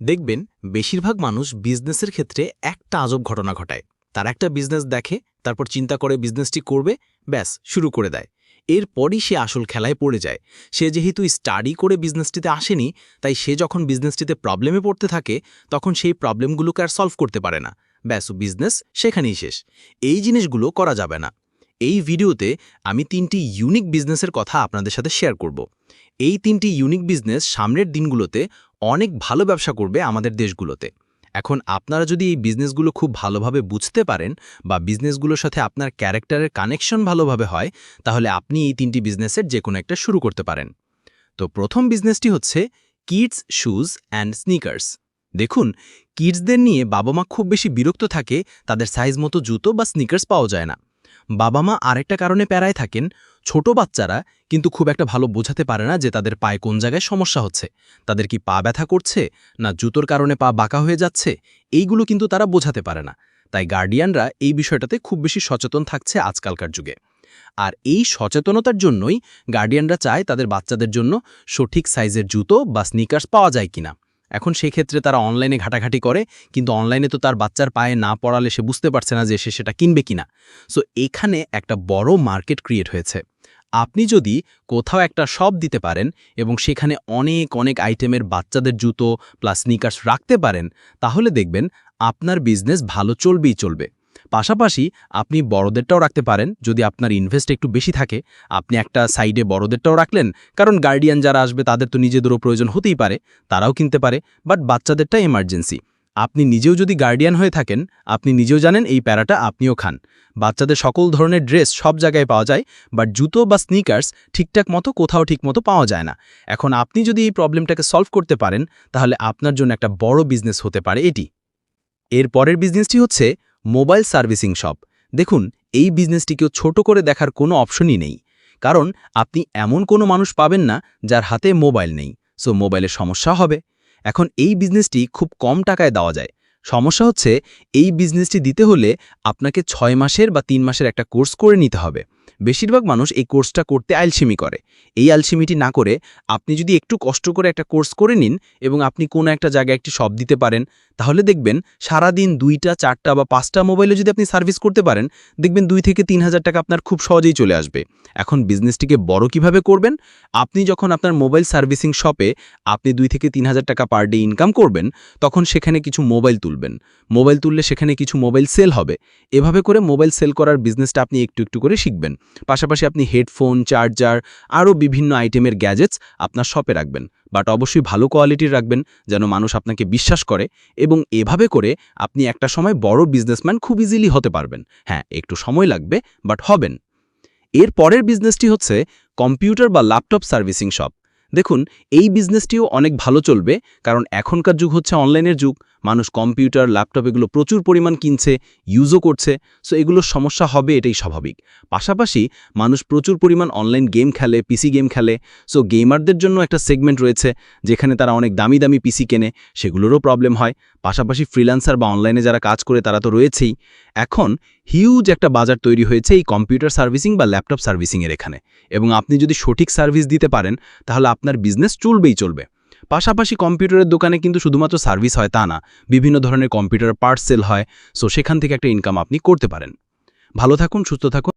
দেখবেন, বেশিরভাগ মানুষ বিজনেসের ক্ষেত্রে একটা আজব ঘটনা ঘটায়। তার একটা বিজনেস দেখে, তারপর চিন্তা করে বিজনেসটি করবে, ব্যাস, শুরু করে দেয়। এরপরই সে আসল খেলায় পড়ে যায়। সে যেহেতু স্টাডি করে বিজনেসটিতে আসেনি, তাই সে যখন বিজনেসটিতে প্রবলেমে পড়তে থাকে, তখন সেই প্রবলেমগুলোকে আর সলভ করতে পারে না। ব্যাস বিজনেস সেখানেই শেষ। এই জিনিসগুলো করা যাবে না। এই ভিডিওতে আমি তিনটি ইউনিক বিজনেসের কথা আপনাদের সাথে শেয়ার করব। এই তিনটি ইউনিক বিজনেস সামনের দিনগুলোতে অনেক ভালো ব্যবসা করবে আমাদের দেশগুলোতে। এখন আপনারা যদি এই বিজনেসগুলো খুব ভালোভাবে বুঝতে পারেন বা বিজনেসগুলোর সাথে আপনার ক্যারেক্টারের কানেকশন ভালোভাবে হয়, তাহলে আপনি এই তিনটি বিজনেসের যে কোনো একটা শুরু করতে পারেন। তো প্রথম বিজনেসটি হচ্ছে কিডস শুজ অ্যান্ড স্নিকার্স দেখুন কিডসদের নিয়ে বাবা মা খুব বেশি বিরক্ত থাকে, তাদের সাইজ মতো জুতো বা স্নিকার্স পাওয়া যায় না। বাবা মা আরেকটা কারণে প্যারায় থাকেন ছোট বাচ্চারা কিন্তু খুব একটা ভালো বোঝাতে পারে না যে তাদের পায়ে কোন জায়গায় সমস্যা হচ্ছে। তাদের কি পা ব্যথা করছে না জুতোর কারণে পা বাঁকা হয়ে যাচ্ছে? এইগুলো কিন্তু তারা বোঝাতে পারে না। তাই গার্ডিয়ানরা এই বিষয়টাতে খুব বেশি সচেতন থাকছে আজকালকার যুগে। আর এই সচেতনতার জন্যই গার্ডিয়ানরা চায় তাদের বাচ্চাদের জন্য সঠিক সাইজের জুতো বা স্নিকার্স পাওয়া যায় কিনা। এখন সেক্ষেত্রে তারা অনলাইনে ঘাটাঘাটি করে, কিন্তু অনলাইনে তো তার বাচ্চার পায়ে না পড়ালে সে বুঝতে পারছে না যে সে সেটা কিনবে কিনা। সো এখানে একটা বড় মার্কেট ক্রিয়েট হয়েছে। আপনি যদি কোথাও একটা শপ দিতে পারেন এবং সেখানে অনেক অনেক আইটেমের বাচ্চাদের জুতো প্লাস স্নিকার্স রাখতে পারেন, তাহলে দেখবেন আপনার বিজনেস ভালো চলবেই চলবে। পাশাপাশি আপনি বড়দেরটাও রাখতে পারেন, যদি আপনার ইনভেস্ট একটু বেশি থাকে, আপনি একটা সাইডে বড়দেরটাও রাখলেন, কারণ গার্ডিয়ান যারা আসবে তাদের তো নিজেদেরও প্রয়োজন হতেই পারে, তারাও কিনতে পারে বাট বাচ্চাদেরটা এমার্জেন্সি আপনি নিজেও যদি গার্ডিয়ান হয়ে থাকেন, আপনি নিজেও জানেন এই প্যারাটা আপনিও খান। বাচ্চাদের সকল ধরনের ড্রেস সব জায়গায় পাওয়া যায় বাট জুতো বা স্নিকার্স ঠিকঠাক মতো কোথাও ঠিক মতো পাওয়া যায় না। এখন আপনি যদি এই প্রবলেমটাকে সলভ করতে পারেন, তাহলে আপনার জন্য একটা বড় বিজনেস হতে পারে এটি। এর পরের বিজনেসটি হচ্ছে মোবাইল সার্ভিসিং শপ দেখুন, এই বিজনেসটিকেও ছোট করে দেখার কোনো অপশনই নেই। কারণ আপনি এমন কোনো মানুষ পাবেন না যার হাতে মোবাইল নেই। সো মোবাইলের সমস্যা হবে। এখন এই বিজনেসটি খুব কম টাকায় দেওয়া যায়। সমস্যা হচ্ছে, এই বিজনেসটি দিতে হলে আপনাকে ছয় মাসের বা তিন মাসের একটা কোর্স করে নিতে হবে। বেশিরভাগ মানুষ এই কোর্সটা করতে আলসিমি করে। এই আলসিমিটি না করে আপনি যদি একটু কষ্ট করে একটা কোর্স করে নিন এবং আপনি কোনো একটা জায়গায় একটি শপ দিতে পারেন তাহলে দেখবেন সারাদিন দুইটা, চারটা বা পাঁচটা মোবাইলে যদি আপনি সার্ভিস করতে পারেন, দেখবেন দুই থেকে তিন হাজার টাকা আপনার খুব সহজেই চলে আসবে। এখন বিজনেসটিকে বড় কীভাবে করবেন? আপনি যখন আপনার মোবাইল সার্ভিসিং শপে আপনি দুই থেকে তিন হাজার টাকা পার ডে ইনকাম করবেন, তখন সেখানে কিছু মোবাইল তুলবেন। মোবাইল তুললে সেখানে কিছু মোবাইল সেল হবে। এভাবে করে মোবাইল সেল করার বিজনেসটা আপনি একটু একটু করে শিখবেন। পাশাপাশি আপনি হেডফোন, চার্জার, আরও বিভিন্ন আইটেমের গ্যাজেটস আপনার শপে রাখবেন। বাট অবশ্যই ভালো কোয়ালিটির রাখবেন যেন মানুষ আপনাকে বিশ্বাস করে এবং এভাবে করে আপনি একটা সময় বড় বিজনেসম্যান খুব ইজিলি হতে পারবেন। হ্যাঁ একটু সময় লাগবে বাট হবেন। এর পরের বিজনেসটি হচ্ছে কম্পিউটার বা ল্যাপটপ সার্ভিসিং শপ দেখুন, এই বিজনেসটিও অনেক ভালো চলবে, কারণ এখনকার যুগ হচ্ছে অনলাইনের যুগ। মানুষ কম্পিউটার, ল্যাপটপ এগুলো প্রচুর পরিমাণ কিনছে ইউজও করছে সো এগুলোর সমস্যা হবে এটাই স্বাভাবিক। পাশাপাশি মানুষ প্রচুর পরিমাণ অনলাইন গেম খেলে পিসি গেম খেলে সো গেমারদের জন্য একটা সেগমেন্ট রয়েছে, যেখানে তারা অনেক দামি দামি পিসি কেনে, সেগুলোরও প্রবলেম হয়। পাশাপাশি ফ্রিল্যান্সার বা অনলাইনে যারা কাজ করে, তারা তো রয়েছেই। এখন হিউজ একটা বাজার তৈরি হয়েছে এই কম্পিউটার সার্ভিসিং বা ল্যাপটপ সার্ভিসিংয়ের এখানে। এবং আপনি যদি সঠিক সার্ভিস দিতে পারেন, তাহলে আপনার বিজনেস চলবেই চলবে। পাশাপাশি কম্পিউটারের দোকানে কিন্তু শুধুমাত্র সার্ভিস হয় তা না, বিভিন্ন ধরনের কম্পিউটার পার্টস সেল হয়, সো সেখান থেকে একটা ইনকাম আপনি করতে পারেন। ভালো থাকুন, সুস্থ থাকুন।